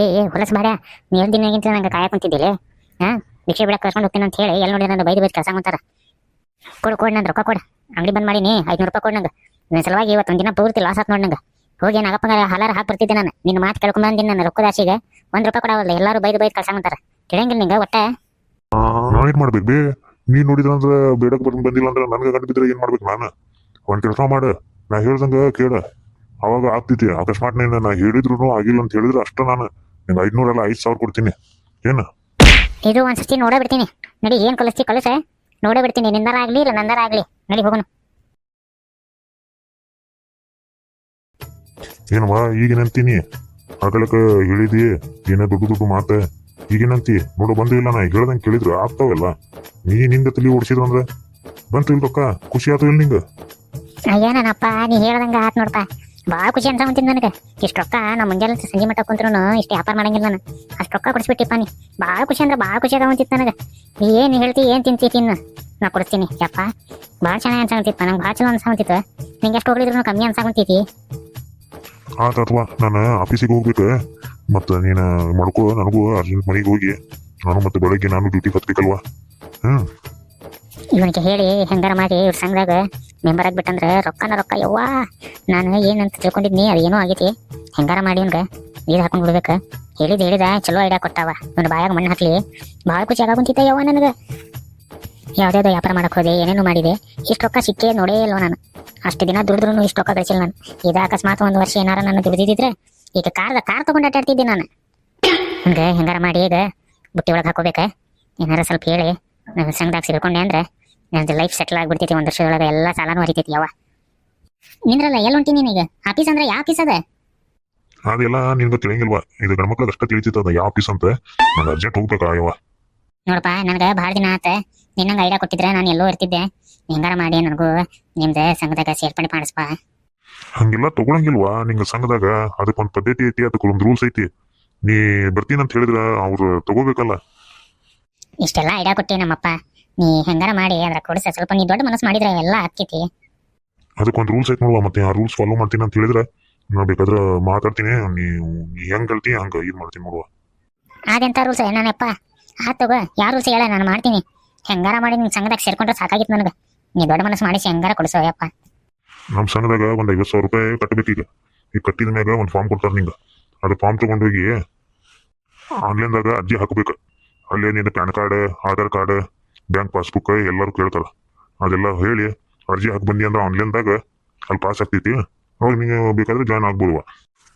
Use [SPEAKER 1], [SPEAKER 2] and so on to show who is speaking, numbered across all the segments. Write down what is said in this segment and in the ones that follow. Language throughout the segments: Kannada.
[SPEAKER 1] ಏ ಏ, ಹೊಲಸ್ ಬಾರ ನೀ ದಿನ ನಂಗೆ ಕಾಯಕ್ ಕುಂತಿದ್ದಿಲ್ಲ? ಹಾ? ಭಿಕ್ಷೆ ಬಿಡಕ್ಕೆ ಕರ್ಕೊಂಡು ಹೋಗ್ತೀನಿ ಅಂತ ಹೇಳಿ ಎಲ್ಲಿ ನೋಡಿ ನಾನು ಬೈದು ಬೈದು ಕೆಲಸ ಮಾಡ್ತಾರ. ಕೊಡು, ಕೊಡ್ ನಂದು ರೊಕ್ಕ ಕೊಡು. ಅಂಗಡಿ ಬಂದ್ ಮಾಡೀನಿ, ಐದ್ನೂರು ರೂಪಾಯಿ ಕೊಡು ನಂಗೆ. ನನ್ನ ಸಲುವಾಗಿ ಇವತ್ತು ಒಂದಿನ ಪೂರ್ತಿ ಲಾಸ್ ಆತ್ ನೋಡಿ ನಂಗೆ. ಹೋಗಿ ನಾಗಪ್ಪ ಹಲಾರ ಹಾಕಿ ಬರ್ತಿದ್ದೆ ನಾನು. ನಿನ್ನ ಮಾತು ಕೇಳ್ಕೊಂಡ್ ನನ್ನ ರೊಕ್ಕದ ಆಶೆಗೆ ಒಂದ್ ರೂಪಾಯಿ ಕೊಡವಲ್ಲ ಎಲ್ಲರೂ ಬೈದು ಬೈದು ಕೆಲಸ ಮಾಡ್ತಾರ. ಕೇಳಂಗಿಲ್ಲ ನಿಂಗೆ ಒಟ್ಟ?
[SPEAKER 2] ಏನು ಮಾಡ್ಬೇಕು ಬೇ? ನೀನ್ ನೋಡಿದ್ರೆ ಅಂದ್ರೆ ಬೇಡಕ್ಕೆ ಬಂದು ಬಂದಿಲ್ಲ ಅಂದ್ರೆ ನನಗೆ ಗಂಟು ಬಿದ್ದರೆ ಏನ್ ಮಾಡ್ಬೇಕು ನಾನು? ಒಂದ್ ಕೆಲಸ ಮಾಡು. ನಾ ಹೇಳ್ದಂಗ ಕೇಳ. ಅವಾಗ ಆಗ್ತೈತಿ ಅಕಸ್ಮಾತ್ ನೀನ್ ನಾ ಹೇಳಿದ್ರು ಆಗಿಲ್ಲ ಅಂತ ಹೇಳಿದ್ರೆ ಅಷ್ಟೇ ನಾನು. ನಿಂಗೆ ಐದ್ನೂರಲ್ಲ ಐದು ಸಾವಿರ ಕೊಡ್ತೀನಿ. ಏನು?
[SPEAKER 1] ಇದು ಒಂದ್ಸತಿ ನೋಡೇ ಬಿಡ್ತೀನಿ. ನಡಿ ಏನ್ ಕಲಿಸ್ತಿ ಕಲಿಸೆ. ನೋಡೇ ಬಿಡ್ತೀನಿ. ನಿಂದರ ಆಗಲಿ ಇಲ್ಲ ನಂದರ ಆಗ್ಲಿ. ನಡಿ ಹೋಗೋಣ.
[SPEAKER 2] ಏನವ್ವ ಈಗೇನಂತೀನಿ ಆಗಲಕ್ಕ ಹೇಳಿದಿ ಏನೇ ದೊಡ್ಡ ದೊಡ್ಡ ಮಾತೆ. ಈಗೇನಂತಿ ನೋಡು ಬಂದು ಇಲ್ಲ ನಾ ಹೇಳ್ದಂಗೆ ಕೇಳಿದ್ರು ಆಗ್ತಾವಲ್ಲ ನೀ ನಿಂದ ತಲಿ ಓಡಿಸಿದ್ರು ಅಂದ್ರೆ? ಬಂತು ಇಲ್ಲ ರೊಕ್ಕ ಖುಷಿ ಆತು ಇಲ್ಲ ನಿಂಗ?
[SPEAKER 1] ಅಯ್ಯ ನನ್ನಪ್ಪ ನೀ ಹೇಳ್ದಂಗ ಆತ್ ನೋಡಪ್ಪ. ಭಾಳ ಖುಷಿ ಅಂತ ಹೊಂತೀನಿ ನನಗೆ. ಇಷ್ಟು ರೊಕ್ಕ ನಮ್ಮ ಮುಂಜಾನೆ ಸಂಜೆ ಮಟ್ಟ ಕುಂತ್ರು ಇಷ್ಟು ವ್ಯಾಪಾರ ಮಾಡಂಗಿಲ್ಲ ನಾನು. ಅಷ್ಟು ರೊಕ್ಕ ಕೊಡಿಸ್ಬಿಟ್ಟಿಪ್ಪ ನೀ. ಭಾಳ ಖುಷಿ ಅಂದ್ರೆ ಭಾಳ ಖುಷಿ ಆಗವಂತಿತ್ತು ನನಗೆ. ನೀ ಏನು ಹೇಳ್ತಿ ಏನು ತಿಂತಿ ತಿನ್ನು ನಾ. ಕೊಡಿಸ್ತೀನಿ. ಯಪ್ಪ ಭಾಳ ಚೆನ್ನಾಗಿ ಅನ್ಸಾಕಂತಿತ್ತು ನಂಗೆ ಭಾಳ ಚಲೋ ಅನ್ಸಾಕಂತಿತ್ತು ನಿಂಗೆ ಎಷ್ಟು ಹೋಗ್ಲಿದ್ರು ಕಮ್ಮಿ ಅನ್ಸಾಗತ್ತೈತಿ
[SPEAKER 2] ಆಯ್ತು ಅಥವಾ ನಾನು ಆಫೀಸಿಗೆ ಹೋಗ್ಬೇಕು ಮತ್ತು ನೀನು ಮಾಡ್ಕೋ ನನಗೂ ಅರ್ಜೆಂಟ್ ಮನೆಗೆ ಹೋಗಿ. ನಾನು ಮತ್ತೆ ಬೆಳಗ್ಗೆ ನಾನು ಡ್ಯೂಟಿ ಹತ್ಬೇಕಲ್ವಾ ಹ್ಮ್.
[SPEAKER 1] ಇವನಿಗೆ ಹೇಳಿ ಹೆಂಗಾರ ಮಾಡಿ ಇವ್ರ ಸಂಘದಾಗ. ಮೆಂಬರ್ ಆಗ್ಬಿಟ್ಟಂದ್ರೆ ರೊಕ್ಕನ ರೊಕ್ಕ ಯವ್ವಾ? ನಾನು ಏನಂತ ತಿಳ್ಕೊಂಡಿದ್ನಿ ಅದೇನೋ ಆಗೈತಿ. ಹೆಂಗಾರ ಮಾಡಿ ಅಂದ್ರೆ ನೀರು ಹಾಕೊಂಡು ಬಿಡ್ಬೇಕು. ಹೇಳಿದ ಹೇಳಿದ, ಚಲೋ ಐಡಿಯಾ ಕೊಟ್ಟಾವ. ಇವ್ನ ಬಾಯಾಗ ಮಣ್ಣು ಹಾಕ್ಲಿ. ಭಾಳ ಖುಷಿ ಆಗಾಕುಂತಿತ್ತ ಯವ್ವ ನನಗೆ. ಯಾವ್ದಾವ್ದು ವ್ಯಾಪಾರ ಮಾಡಕ್ ಹೋದೆ, ಏನೇನು ಮಾಡಿದೆ. ಇಷ್ಟು ರೊಕ್ಕ ಸಿಕ್ಕೇ ನೋಡೇ ಇಲ್ವ ನಾನು. ಅಷ್ಟು ದಿನ ದುಡಿದ್ರು ಇಷ್ಟು ರೊಕ್ಕ ಗಳಿಸಿಲ್ಲ ನಾನು. ಇದು ಅಕಸ್ಮಾತ್ ಒಂದು ವರ್ಷ ಏನಾರ ನಾನು ದುಡಿದಿದ್ರೆ, ಈಗ ಕಾರ್ದ ಕಾರ್ ತೊಗೊಂಡು ಅಡ್ಡಾಡ್ತಿದ್ದೆ ನಾನು. ಹಂಗೆ ಹೆಂಗಾರ ಮಾಡಿ ಈಗ ಬುಟ್ಟಿ ಒಳಗೆ ಹಾಕೋಬೇಕ. ಏನಾರ ಸ್ವಲ್ಪ ಹೇಳಿ. ಸಂಘದಾಗ ಸೇರ್ಕೊಂಡೆ ಅಂದ್ರೆ. ನಂದು ಲೈಫ್ ಸೆಟ್ಲ್ ಆಗ್ಬಿಡ್ತೈತಿ ಒಂದು ವರ್ಷದೊಳಗೆ ಎಲ್ಲ ಸಾಲಾನು ಹರಿತೈತಿ ಯಾವ ನಿಂದ್ರಲ್ಲ ಎಲ್ಲಿ ಹೊಂಟಿ ನೀನೀಗ ಆಫೀಸ್ ಅಂದ್ರೆ ಯಾವ ಆಫೀಸ್ ಅದ?
[SPEAKER 2] ಅದೆಲ್ಲ ನಿನ್ಗೆ ತಿಳಿಯಂಗಿಲ್ವಾ ಇದು ಗಂಡ್ಮಕ್ಳಿಗೆ ಅಷ್ಟ ತಿಳಿತದ ಯಾವ ಆಫೀಸ್ ಅಂತ. ನಾನು ಅರ್ಜೆಂಟ್ ಹೋಗ್ಬೇಕಾ ಯವ್ವ?
[SPEAKER 1] ನೋಡಪ್ಪ ನನಗೆ ಭಾಳ ದಿನ ಆತ. ನಿನ್ನಂಗೆ ಐಡಿಯಾ ಕೊಟ್ಟಿದ್ರೆ ನಾನು ಎಲ್ಲೋ ಇರ್ತಿದ್ದೆ. ಹೆಂಗಾರ ಮಾಡಿ ನನಗೂ ನಿಮ್ದು ಸಂಘದಾಗ ಸೇರ್ಪಡೆ ಮಾಡಿಸ್ಪ.
[SPEAKER 2] ಹಂಗಿಲ್ಲ ತಗೊಳಂಗಿಲ್ವಾ? ನಿಂಗೆ ಸಂಘದಾಗ ಅದಕ್ಕೊಂದು ಪದ್ಧತಿ ಐತಿ ಅದಕ್ಕೊಂದು ರೂಲ್ಸ್ ಐತಿ. ನೀ ಬರ್ತೀನಿ ಅಂತ ಹೇಳಿದ್ರ ಅವ್ರು ತಗೋಬೇಕಲ್ಲ.
[SPEAKER 1] ಇಷ್ಟೆಲ್ಲ ಐಡಿಯಾ ಕೊಟ್ಟಿ ನಮ್ಮಪ್ಪ. ನೀ ಹೆಂಗಾರ ಮಾಡಿ ಅದ್ರ ಕೊಡಿಸ ಸ್ವಲ್ಪ ನೀ ದೊಡ್ಡ ಮನಸ್ಸು ಮಾಡಿದ್ರೆ ಎಲ್ಲ ಆಗ್ತೈತಿ.
[SPEAKER 2] ಅದಕ್ಕೊಂದು ರೂಲ್ಸ್ ಐತಿ ನೋಡುವ ಮತ್ತೆ ಆ ರೂಲ್ಸ್ ಫಾಲೋ ಮಾಡ್ತೀನಿ ಅಂತ ಹೇಳಿದ್ರೆ ನಾ ಬೇಕಾದ್ರೆ ಮಾತಾಡ್ತೀನಿ ನೀವು ನೀ ಹೆಂಗ್ ಕಲ್ತಿ ಹಂಗ ಇದು ಮಾಡ್ತೀನಿ ನೋಡುವ
[SPEAKER 1] ಅದೆಂತ ರೂಲ್ಸ್ ಏನಾನಪ್ಪ ಆ ತಗೋ ಯಾವ ರೂಲ್ಸ್ ಹೇಳ ನಾನು ಮಾಡ್ತೀನಿ. ಹೆಂಗಾರ ಮಾಡಿ ನಿಮ್ಮ ಸಂಘದಾಗ ಸೇರ್ಕೊಂಡ್ರೆ ಸಾಕಾಗಿತ್ತು ನನಗೆ. ನೀ ದೊಡ್ಡ ಮನಸ್ಸು ಮಾಡಿಸಿ ಹೆಂಗಾರ ಕೊಡಿಸೋ ಯಪ್ಪ.
[SPEAKER 2] ನಮ್ಮ ಸಂಘದಾಗ ಒಂದು ಐವತ್ತು ಸಾವಿರ ರೂಪಾಯಿ ಕಟ್ಟಬೇಕು ಈಗ. ಕಟ್ಟಿದ ಮ್ಯಾಗ ಒಂದು ಫಾರ್ಮ್ ಕೊಡ್ತಾರೆ ನಿಂಗೆ. ಅದು ಫಾರ್ಮ್ ಹೋಗಿ ಆನ್ಲೈನ್ದಾಗ ಅರ್ಜಿ ಹಾಕಬೇಕು. ಅಲ್ಲೇ ನಿನ್ನ PAN card Aadhaar card bank passbook ಎಲ್ಲರೂ ಕೇಳ್ತಾರೆ. ಅದೆಲ್ಲ ಹೇಳಿ ಅರ್ಜಿ ಹಾಕಿ ಬಂದಿ ಅಂದ್ರೆ ಆನ್ಲೈನ್ದಾಗ ಅಲ್ಲಿ ಪಾಸ್ ಆಗ್ತೈತಿ. ಅವಾಗ ನೀವು ಬೇಕಾದ್ರೆ ಜಾಯ್ನ್ ಆಗ್ಬೋದು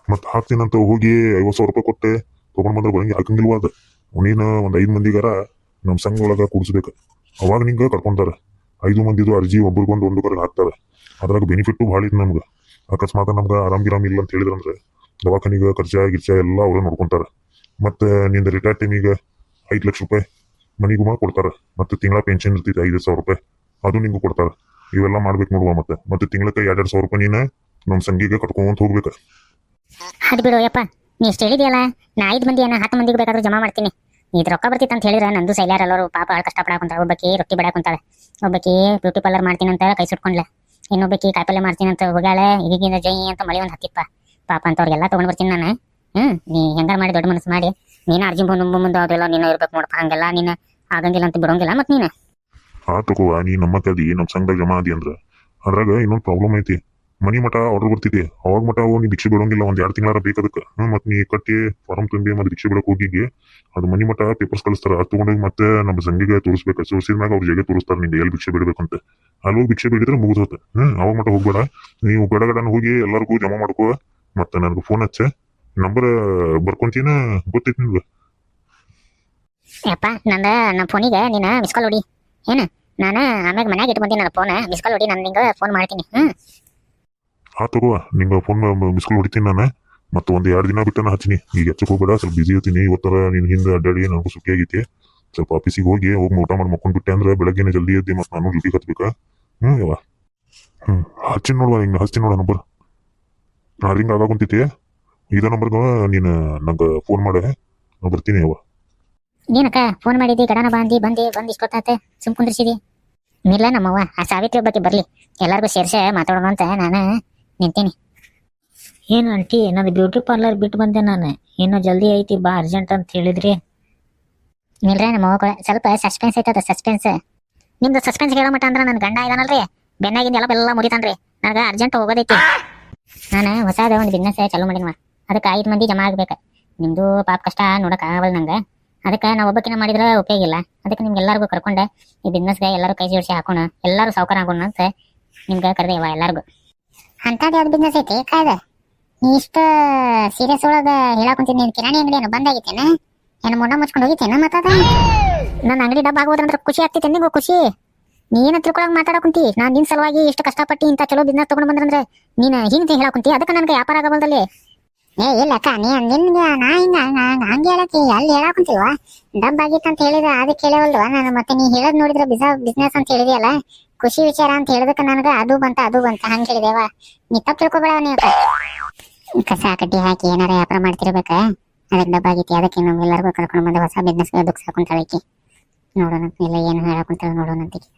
[SPEAKER 2] ಮತ್ತೆ ಹಾಕ್ತೀನಂತ ಹೋಗಿ ಐವತ್ತು ಸಾವಿರ ರೂಪಾಯಿ ಕೊಟ್ಟೆ, ತೊಗೊಂಡು ಬಂದ್ರೆ ಬರಂಗಿ ಹಾಕಂಗಿಲ್ವ ಅದು. ನೀನು ಒಂದು ಐದು ಮಂದಿಗಾರ ನಮ್ಮ ಸಂಘ ಒಳಗೆ ಕೂಡಿಸ್ಬೇಕು. ಅವಾಗ ನಿಂಗೆ ಕರ್ಕೊಂತಾರೆ. ಐದು ಮಂದಿದು ಅರ್ಜಿ ಒಬ್ರಿಗೊಂದು ಒಂದು ಕಡೆ ಹಾಕ್ತಾರೆ. ಅದ್ರಾಗ ಬೆನಿಫಿಟ್ಟು ಭಾಳ ಇತ್ತು ನಮ್ಗೆ. ಅಕಸ್ಮಾತ್ ನಮ್ಗೆ ಆರಾಮ್ ಗಿರಾಮ್ ಇಲ್ಲ ಅಂತ ಹೇಳಿದ್ರಂದ್ರೆ ದವಾಖಾನಿಗೆ ಖರ್ಚಾ ಗಿರ್ಚಾ ಎಲ್ಲ ಅವರೇ ನೋಡ್ಕೊಂತಾರೆ. ಮತ್ತೆ ನಿಂದ ರಿಟೈರ್ ಟೈಮಿಗೆ ಐದು ಲಕ್ಷ ರೂಪಾಯಿ ಮನಿಗೂ ಕೊಡ್ತಾರ. ಮತ್ತೆ ತಿಂಗಳ ಪೆನ್ಷನ್ ಇರ್ತೈತಿ, ಐದು ಸಾವಿರ ರೂಪಾಯಿ. ಅದು ನಿಂಗೂ ಕೊಡ್ತಾರ. ಇವೆಲ್ಲ ಮಾಡ್ಬೇಕು ನೋಡುವ ಮತ್ತೆ. ಮತ್ತೆ ತಿಂಗಳಕ್ಕೆ ಎರಡೆರಡು ಸಾವಿರ ರೂಪಾಯಿ ನೀನು ನಮ್ಮ ಸಂಗಿಗೆ ಕಟ್ಕೊಂತ ಹೋಗ್ಬೇಕು.
[SPEAKER 1] ಅದು ಬಿಡು ಯಪ್ಪ, ನೀ ಇಷ್ಟು ಹೇಳಿದೆಯಲ್ಲ, ನಾ ಐದು ಮಂದಿ ಏನ ಹತ್ತು ಮಂದಿಗೆ ಬೇಕಾದ್ರೂ ಜಮಾ ಮಾಡ್ತೀನಿ. ಇದು ರೊಕ್ಕ ಬರ್ತಿತ್ತು ಅಂತ ಹೇಳಿದ್ರೆ ನಂದು ಸೈಲಾರ ಎಲ್ಲರೂ ಪಾಪ ಭಾಳ ಕಷ್ಟಪಡಾಕುಂತಾಳೆ ಒಬ್ಬಾಕಿ ರೊಟ್ಟಿ ಬಡಾಕುಂತಾಳೆ ಒಬ್ಬಾಕಿ ಬ್ಯೂಟಿ ಪಾರ್ಲರ್ ಮಾಡ್ತೀನಿ ಅಂತ ಕೈ ಸುಟ್ಕೊಂಡ್ಲೆ. ಇನ್ನೊಬ್ಬಾಕಿ ಕಾಯಿಪಲ್ಲೆ ಮಾಡ್ತೀನಿ ಅಂತ ಹೋಗ್ಯಾಳೆ. ಈಗಿಂದ ಜೈ ಅಂತ ಮಳೆ ಒಂದು ಹತ್ತಿಪ್ಪ ಪಾಪ ಅಂತವ್ರಿಗೆಲ್ಲ ತೊಗೊಂಡು ಬರ್ತೀನಿ ನಾನು. ಹ್ಮ್, ನೀ ಹೆಂಗಾರ ಮಾಡಿ ದೊಡ್ಡ ಮನಸ್ಸು ಮಾಡಿ, ನೀನ ಅರ್ಜಿ ಮುಂದೆ ಮುಂದೆ ಅದೆಲ್ಲ ನೀನು ಇರ್ಬೇಕು ನೋಡಪ್ಪ ಹಂಗೆಲ್ಲ ನೀನು ಆಗಂಗಿಲ್ಲ ಅಂತ ಬಿಡೋಂಗಿಲ್ಲ. ಮತ್ತೆ ನೀನು?
[SPEAKER 2] ಆ ತಗೋ, ನೀ ನಮ್ಮ ಕದಿ ನಮ್ ಸಂಘದಾಗ ಜಮಾ ಆದಿ ಅಂದ್ರ. ಅದ್ರಾಗ ಇನ್ನೊಂದು ಪ್ರಾಬ್ಲಮ್ ಐತಿ. ಮನಿ ಮಠ ಆರ್ಡರ್ ಬರ್ತೈತಿ ಅವಾಗ ಮಠ ಅವು ನೀ ಭಿಕ್ಷೆ ಬಿಡೋಂಗಿಲ್ಲ, ಒಂದ್ ಎರಡು ತಿಂಗಳ ಬೇಕದಕ್ಕೆ ಹ್ಮ್, ಮತ್ತೆ ನೀ ಕಟ್ಟಿ ಫಾರಂ ತುಂಬಿ ಮತ್ತೆ ಭಿಕ್ಷೆ ಬಿಡಕ್ ಹೋಗಿಗೆ ಅದು ಮನಿ ಮಠ ಪೇಪರ್ಸ್ ಕಳಿಸ್ತಾರ. ಅದು ತಗೊಂಡೋಗಿ ಮತ್ತೆ ನಮ್ಮ ಸಂಘಿಗೆ ತೋರಿಸ್ಬೇಕು. ಸೋಸಿದ ಮ್ಯಾಗ ಅವ್ರ ಜಗೆ ತೋರಿಸ್ತಾರ ನಿಂಗೆ, ಎಲ್ಲಿ ಭಿಕ್ಷೆ ಬಿಡ್ಬೇಕಂತ ಅಲ್ಲಿ ಹೋಗಿ ಭಿಕ್ಷೆ ಬಿಡಿದ್ರೆ ಮುಗಿದೋತ ಹ್ಮ್, ಅವಾಗ ಮಠ ಹೋಗ್ಬೇಡ. ನೀವು ಗಡಗಡನ ಹೋಗಿ ಎಲ್ಲರಿಗೂ ಜಮಾ ಮಾಡ್ಕೋ. ಮತ್ತೆ ನನಗೆ ಫೋನ್ ಹಚ್ಚ. ನಂಬರ್ ಬರ್ಕೊಂತೀನ? ಗೊತ್ತೈತಿ ನಿಮ್ಗೆ?
[SPEAKER 1] ಯಪ್ಪ ನಂದ ನಮ್ಮ ಫೋನಿಗೆ ನೀನು ಮಿಸ್ ಕಾಲ್ ಹೊಡಿ. ಏನು? ನಾನು ಆಮ್ಯಾಗ ಮನೆಗೆ ಇಟ್ಕೊಂತೀನಿ ನನ್ನ ಫೋನ್ ಮಿಸ್ ಕಾಲ್ ಹೊಡಿ ನಾನು ನಿಂಗೆ ಫೋನ್ ಮಾಡ್ತೀನಿ ಹ್ಞೂ
[SPEAKER 2] ಆ ತಗೋ ನಿಂಗೆ ಫೋನ್ ಮಿಸ್ಕಾಲ್ ಹೊಡಿತೀನಿ ನಾನು. ಮತ್ತೆ ಒಂದು ಎರಡು ದಿನ ನಾನು ಹಚ್ಚಿನಿ. ಈಗ ಹೆಚ್ಚಕ್ಕೆ ಹೋಗ್ಬೇಡ ಸ್ವಲ್ಪ ಬಿಸಿ ಇರ್ತೀನಿ. ಇವತ್ತರ ನಿನ್ನ ಹಿಂದೆ ಅಡ್ಡಾಡಿ ನನಗೂ ಸುಖಿ ಆಗೈತಿ. ಸ್ವಲ್ಪ ಆಫೀಸಿಗೆ ಹೋಗಿ ಹೋಗಿ ಊಟ ಮಾಡಿ ಮಕ್ಕೊಂಡ್ಬಿಟ್ಟೆ ಅಂದ್ರೆ ಬೆಳಗ್ಗೆನೆ ಜಲ್ದಿ ಎದ್ದು ಮತ್ತೆ ನಾನು ಡ್ಯೂಟಿಗೆ ಹತ್ಬೇಕಾ? ಹ್ಞೂ ಯಾವ ಹ್ಞೂ ಹಚ್ಚಿನ ನೋಡುವ ಹಿಂಗೆ ಹಚ್ತೀನಿ ನೋಡ ನಂಬರ್ ನಾ ರಿಂಗ್ ಆಗ ಕುಂತೈತಿ ಇದ ನಂಬರ್ಗ ನೀನು ನಂಗೆ ಫೋನ್ ಮಾಡೆ. ನಾ ಬರ್ತೀನಿ ಅವ
[SPEAKER 1] ಏನಕ್ಕ ಫೋನ್ ಮಾಡಿದ್ದಿ ಗಡನ ಬಂದಿ ಬಂದಿ ಬಂದು ಇಷ್ಟೊತ್ತಾತೆ ಸುಮ್ ಕುಂದ್ರಿಸಿದಿ. ಇಲ್ಲ ನಮ್ಮವ್ವ ಆ ಸಾವಿತ್ರಿ ಬಗ್ಗೆ ಬರಲಿ. ಎಲ್ಲರಿಗೂ ಸೇರ್ಸೆ ಮಾತಾಡೋಣ ಅಂತ ನಾನು ನಿಂತೀನಿ.
[SPEAKER 3] ಏನು ಆಂಟಿ ನಂದು ಬ್ಯೂಟಿ ಪಾರ್ಲರ್ ಬಿಟ್ಟು ಬಂದೆ ನಾನು. ಏನೋ ಜಲ್ದಿ ಐತಿ ಬಾ ಅರ್ಜೆಂಟ್ ಅಂತ ಹೇಳಿದ್ರಿ.
[SPEAKER 1] ನಿಲ್ರೆ ನಮ್ಮ ಮಗಳ ಸ್ವಲ್ಪ ಸಸ್ಪೆನ್ಸ್ ಐತದ ಸಸ್ಪೆನ್ಸ್ ನಿಮ್ದು ಸಸ್ಪೆನ್ಸ್ ಹೇಳೋ ಮಟ್ಟ ಅಂದ್ರೆ ನನ್ನ ಗಂಡ ಇದಾನಲ್ರಿ. ಬೆನ್ನಾಗಿಂದ ಎಲ್ಲ ಬೆಲ್ಲ ಮುರಿತಾನ್ರಿ. ನನಗೆ ಅರ್ಜೆಂಟ್ ಹೋಗೋದೈತಿ. ನಾನು ಹೊಸದ ಒಂದು ಬಿಸ್ನೆಸ್ ಚಾಲೂ ಮಾಡಿನ್ವ ಅದಕ್ಕೆ ಐದು ಮಂದಿ ಜಮಾ ಆಗ್ಬೇಕು. ನಿಮ್ದು ಪಾಪ ಕಷ್ಟ ನೋಡಕ್ ಆಗಲ್ಲ ನಂಗೆ. ಅದಕ್ಕೆ ನಾವು ಒಬ್ಬಕ್ಕಿನ ಮಾಡಿದ್ರೆ ಉಪಯೋಗ ಇಲ್ಲ. ಅದಕ್ಕೆ ನಿಮ್ಗೆಲ್ಲರಿಗೂ ಕರ್ಕೊಂಡೆ ಈ ಬಿಸ್ನೆಸ್ಗೆ ಎಲ್ಲರೂ ಕೈ ಜೋಡಿಸಿ ಹಾಕೋಣ. ಎಲ್ಲರೂ ಸೌಕರ್ಯ ಆಗೋಣ ಅಂತ ನಿಮ್ಗೆ ಕರೆದೇವ ಎಲ್ಲರಿಗೂ. ಅಂಥದ್ದು ಯಾವ್ದು ಬಿಸ್ನೆಸ್ ಐತಿ ಕಾಯ್ದ? ನೀ ಇಷ್ಟ ಸೀರಿಯಸ್ ಒಳಗ ಹೇಳಕೊಂತೀನಿ ನೀನು ಕಿರಾಣಿ ಅಂಗಡಿ ಏನು ಬಂದಾಗಿತ್ತೇನ ಏನು ಮುಂಡ ಮುಚ್ಕೊಂಡು ಹೋಗಿತ್ತೇನ ಮತ್ತದ ನನ್ನ ಅಂಗಡಿ ಡಬ್ಬ ಆಗೋದ್ರಂದ್ರೆ ಖುಷಿ ಆಗ್ತೈತೆ ನಿಂಗೂ ಖುಷಿ. ನೀನು ತಿಳ್ಕೊಳಕ್ ಮಾತಾಡಕುಂತಿ ನಾನ್ ನಿನ್ ಸಲುವಾಗಿ ಇಷ್ಟು ಕಷ್ಟಪಟ್ಟು ಇಂಥ ಚಲೋ ಬಿಸ್ನೆಸ್ ತಗೊಂಡ್ ಬಂದ್ರಂದ್ರೆ ನೀನು ಹಿಂಗ್ ಹೇಳಕುಂತಿ ಅದಕ್ಕೆ ನನಗೆ ವ್ಯಾಪಾರ ಆಗಬಲ್ದಲ್ಲಿ ಏ ಇಲ್ಲ ಅಕ್ಕ ನೀ ನಿನ್ಗೆ ನಾ ಹಿಂಗ ಹಂಗೆ ಹೇಳಕ್ಕೆ ಅಲ್ಲಿ ಹೇಳಾಕುಂತಿಲ್ವಾ? ಡಬ್ ಆಗಿತ್ತು ಅಂತ ಹೇಳಿದ್ರೆ ಅದಕ್ಕೆ ಕೇಳವಲ್ವಾ ನಾನು ಮತ್ತೆ ನೀ ಹೇಳದ್ ನೋಡಿದ್ರೆ ಬಿಸ ಬಿಸ್ನೆಸ್ ಅಂತ ಹೇಳಿದೆಯಲ್ಲ? ಖುಷಿ ವಿಚಾರ ಅಂತ ಹೇಳಿದಕ್ಕೆ ನನಗೆ ಅದು ಬಂತ ಅದು ಬಂತ. ಹಂಗೆ ಹೇಳಿದೆವ ನೀ ತಪ್ಪು ತಿಳ್ಕೊಬೇಡ ನೀ ಕಸ ಕಡ್ಡಿ ಹಾಕಿ ಏನಾರ ವ್ಯಾಪಾರ ಮಾಡ್ತಿರ್ಬೇಕ? ಅದಕ್ಕೆ ಡಬ್ಬ ಆಗೈತಿ ಅದಕ್ಕೆ ನಮ್ಗೆಲ್ಲರಿಗೂ ಕರ್ಕೊಂಡು ಬಂದ ಹೊಸ ಬಿಸ್ನೆಸ್ ದುಃಖ ಸಾಕೊಂತಾಳಕಿ ನೋಡೋಣ, ಇಲ್ಲ ಏನು ಹೇಳಕುಂತಾಳ ನೋಡೋಣ ಅಂತೀಕಿ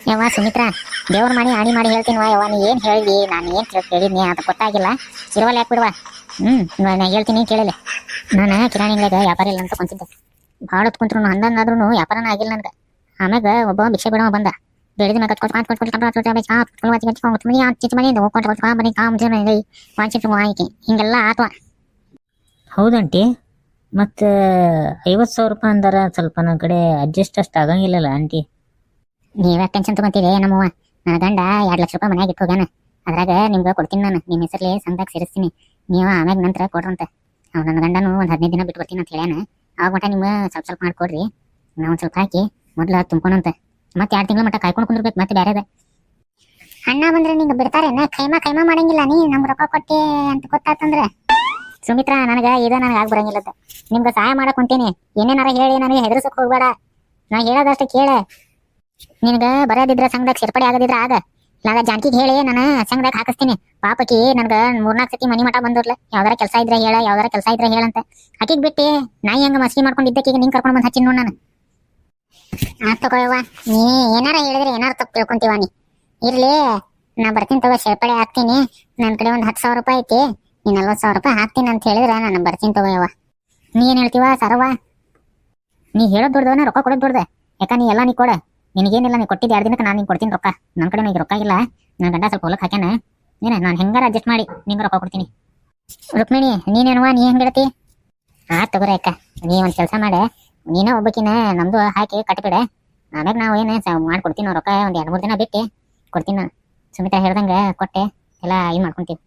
[SPEAKER 1] ಯವ್ವ ಸುಮಿತ್ರಾ, ದೇವ್ರ ಮಾಡಿ ಆಣಿ ಮಾಡಿ ಹೇಳ್ತೀನಿ ವಾ ಯವ್ವ, ನೀ ಏನು ಹೇಳಿದಿ? ನಾನು ಏನು ಕೇಳಿ ಹೇಳಿದ್ನಿ, ಅದು ಗೊತ್ತಾಗಿಲ್ಲ. ಇರುವಲ್ಲ ಯಾಕೆ ಬಿಡುವ? ಹ್ಮ್ ನಾನು ಹೇಳ್ತೀನಿ ಕೇಳಿಲ್ಲ ನಾನು ಕಿರಾಣಿ ಅಂಗಡಿಯಾಗ ವ್ಯಾಪಾರ ಇಲ್ಲ ಅಂತ ಕುಂತಿದ್ದೆ. ಭಾಳ ಕುಂತ್ರು ವ್ಯಾಪಾರನೂ ವ್ಯಾಪಾರನ ಆಗಿಲ್ಲ ನನಗೆ ಆಮ್ಯಾಗ ಒಬ್ಬ ಭಿಕ್ಷೆ ಬಿಡುವ ಬಂದ. ಬೆಳೆದ ಮ್ಯಾಗ ಕೊಟ್ಟು ಕಾಟ್ ಕಂಪ್ರ ಚೋಟ ಚಾ ಕುತ್ಕೊಂಡು ಹಚ್ಚಿ ಮನೆ ಆ ಮನೆಯಿಂದ ಹೋಗ್ಕೊಂಡು ಹೋಗ್ಕೊಂಡು ಬನ್ನಿ ಕಾಮ್ ಜನ ವಾಂಚಿಟ್ಟು ಹಿಂಗೆಲ್ಲ ಆತ್ವ.
[SPEAKER 3] ಹೌದಂಟಿ ಮತ್ತು ಐವತ್ತು ಸಾವಿರ ರೂಪಾಯಿ ಅಂದಾರ, ಸ್ವಲ್ಪ ನನ್ನ ಕಡೆ ಅಡ್ಜಸ್ಟ್ ಅಷ್ಟು ಆಗಂಗಿಲ್ಲಲ್ಲ ಆಂಟಿ.
[SPEAKER 1] ನೀವೇ ಟೆನ್ಷನ್ ತಗೊಂತೀರಿ? ನಮ್ಮವ್ವ, ನನ್ನ ಗಂಡ ಎರಡು ಲಕ್ಷ ರೂಪಾಯಿ ಮನ್ಯಾಗ ಇಟ್ಟು ಹೋಗ್ಯಾನ ಅದ್ರಾಗ ನಿಮ್ಗೆ ಕೊಡ್ತೀನಿ ನಾನು. ನಿಮ್ಮ ಹೆಸರಲ್ಲಿ ಸಂಘದಾಗ ಸೇರಿಸ್ತೀನಿ. ನೀವು ಆಮ್ಯಾಗ ನಂತರ ಕೊಡ್ರಂತ. ಅವ್ನು ನನ್ನ ಗಂಡನು ಒಂದು ಹದಿನೈದು ದಿನ ಬಿಟ್ಟು ಬರ್ತೀನಿ ಅಂತ ಹೇಳ್ಯಾನ. ಆವಾಗ ಮಟ ನಿಮ್ಮ ಸ್ವಲ್ಪ ಸ್ವಲ್ಪ ಮಾಡ್ಕೊಡ್ರಿ. ನಾವು ಸ್ವಲ್ಪ ಹಾಕಿ ಮೊದ್ಲು ತುಂಬ್ಕೊಳಂತೆ ಮತ್ತೆ ಎರಡು ತಿಂಗಳ ಮಟ್ಟ ಕಾಯ್ಕೊಂಡು ಕುಂದಿರ್ಬೇಕು ಮತ್ತೆ ಬೇರೆದ ಅಣ್ಣ ಬಂದ್ರೆ ನಿಂಗೆ ಬಿಡ್ತಾರೆ. ಕೈಮಾ ಕೈಮಾ ಮಾಡಂಗಿಲ್ಲ. ನೀ ನಮ್ಗೆ ರೊಕ್ಕ ಕೊಟ್ಟಿ ಅಂತ ಗೊತ್ತಾತಂದ್ರೆ. ಸುಮಿತ್ರಾ, ನನಗೆ ಇದು ನನಗೆ ಆಗಿ ಬರಂಗಿಲ್ಲ ನಿಮ್ಗೆ ಸಹಾಯ ಮಾಡಕ್ ಹೊಂಟೀನಿ ಏನೇನಾರ ಹೇಳಿ, ನನಗೆ ಹೆದರ್ಸಕ್ ಹೋಗ್ಬೇಡ. ನಾ ಹೇಳೋದಷ್ಟು ಕೇಳ. ನಿನಗ ಬರೋದಿದ್ರ ಸಂಘದಾಗ ಸೇರ್ಪಡೆ ಆಗದಿದ್ರ ಆಗ. ನಾನು ಜಾನಕಿಗೆ ಹೇಳಿ, ನಾನು ಸಂಘದಾಗ ಹಾಕಿಸ್ತೀನಿ. ಪಾಪಕಿ, ನನ್ಗ ಮೂರ್ನಾಲ್ಕು ಸತಿ ಮನಿ ಮಠ ಬಂದಿರ್ಲ. ಯಾವ್ದಾರ ಕೆಲಸ ಇದ್ರೆ ಹೇಳ, ಯಾವ್ದಾರ ಕೆಲಸ ಇದ್ರೆ ಹೇಳಂತ ಆಕಿಗೆ ಬಿಟ್ಟಿ, ನಾಯಿ ಹೆಂಗ ಮಸ್ಕಿ ಈಗ ನಿಂಗೆ ಕರ್ಕೊಂಡು ಬಂದು ಹಚ್ಚಿನ ನೋಡ್ ನಾನು. ಆತ್ ನೀ ಏನಾರ ಹೇಳಿದ್ರೆ ಏನಾರ ತಪ್ಪು ತಿಳ್ಕೊಂತೀವ ನೀ. ಇರ್ಲಿ, ನಾ ಬರ್ತೀನಿ ತಗೋ, ಸೇರ್ಪಡೆ ಹಾಕ್ತೀನಿ ನನ್ನ ಕಡೆ ಒಂದು ಹತ್ತು ಸಾವಿರ ರೂಪಾಯಿ ಐತಿ. ನೀ ನಲ್ವತ್ತು ಸಾವಿರ ರೂಪಾಯಿ ಹಾಕ್ತೀನಿ ಅಂತ ಹೇಳಿದ್ರೆ ನಾನು ಬರ್ತೀನಿ ತಗೋಯವ್ವ ನೀ ಏನ್ ಹೇಳ್ತೀವ, ಸರವ್ವ? ನೀ ಹೇಳೋದ್ ದೊಡ್ಡದ ರೊಕ್ಕ ಕೊಡೋದ್ ದೊಡ್ಡದೆ ಯಾಕ ನೀ ಎಲ್ಲ ನೀ ಕೊಡ? ನಿನಗೇನಿಲ್ಲ, ನೀ ಕೊಟ್ಟಿದ್ದು ಎರಡು ದಿನಕ್ಕೆ ನಾನು ನಿಂಗೆ ಕೊಡ್ತೀನಿ ರೊಕ್ಕ. ನನ್ನ ಕಡೆ ಈಗ ರೊಕ್ಕ ಇಲ್ಲ. ನನ್ನ ಗಂಡ ಸ್ವಲ್ಪ ಹೊಲಕ್ಕೆ ಹಾಕ್ಯಾನ. ಏನ, ನಾನು ಹೆಂಗಾರ ಅಡ್ಜಸ್ಟ್ ಮಾಡಿ, ನಿಂಗೆ ರೊಕ್ಕ ಕೊಡ್ತೀನಿ. ರುಕ್ಮಿಣಿ, ನೀನೇನುವಾ, ನೀ ಹೆಂಗ್ ಹೇಳ್ತಿ? ಆ, ತಗೋರಿ ಅಕ್ಕ. ನೀ ಒಂದು ಕೆಲಸ ಮಾಡೆ. ನೀನ ಒಬ್ಬಕಿನ ನಮ್ಮದು ಹಾಕಿ ಕಟ್ಬಿಡೆ ಆಮ್ಯಾಗ ನಾವು ಏನು ಮಾಡ್ಕೊಡ್ತೀನಿ ರೊಕ್ಕ, ಒಂದು ಎರಡು ಮೂರು ದಿನ ಬಿಟ್ಟು ಕೊಡ್ತೀನಿ. ನಾನು ಸುಮಿತಾ ಹೇಳ್ದಂಗೆ ಕೊಟ್ಟೆ. ಎಲ್ಲ ಇದು ಮಾಡ್ಕೊತೀವಿ.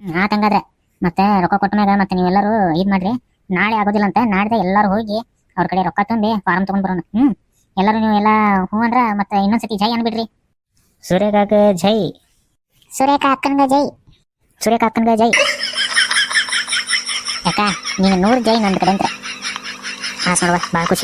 [SPEAKER 1] ಆ ತಂಗಾದ್ರೆ ಮತ್ತೆ ರೊಕ್ಕ ಕೊಟ್ಟ ಮ್ಯಾಗ ಮತ್ತೆ ನೀವೆಲ್ಲರೂ ಇದು ಮಾಡ್ರಿ. ನಾಳೆ ಆಗೋದಿಲ್ಲ ಅಂತ ನಾಡ್ದೆ ಎಲ್ಲರೂ ಹೋಗಿ ಅವ್ರ ಕಡೆ ರೊಕ್ಕ ತುಂಬಿ ಫಾರಂ ತಗೊಂಡ್ ಬರೋಣ. ಹ್ಮ್. ಎಲ್ಲರೂ ನೀವು ಎಲ್ಲ ಹ್ಞೂ ಅಂದ್ರ ಮತ್ತೆ ಇನ್ನೊಂದ್ಸತಿ ಜೈ ಅನ್ಬಿಡ್ರಿ.
[SPEAKER 3] ಸೂರ್ಯಕಾಕ ಜೈ.
[SPEAKER 1] ಸುರೇಖ ಅಕ್ಕನ್ಗ ಜೈ. ಅಕ್ಕನ್ಗ ಜೈ. ಅಕ್ಕ ನೀನು ನೂರು ಜೈ ನನ್ನ ಕಡೆ ಅಂತ ಆ ನೋಡುವ ಭಾಳ ಖುಷಿ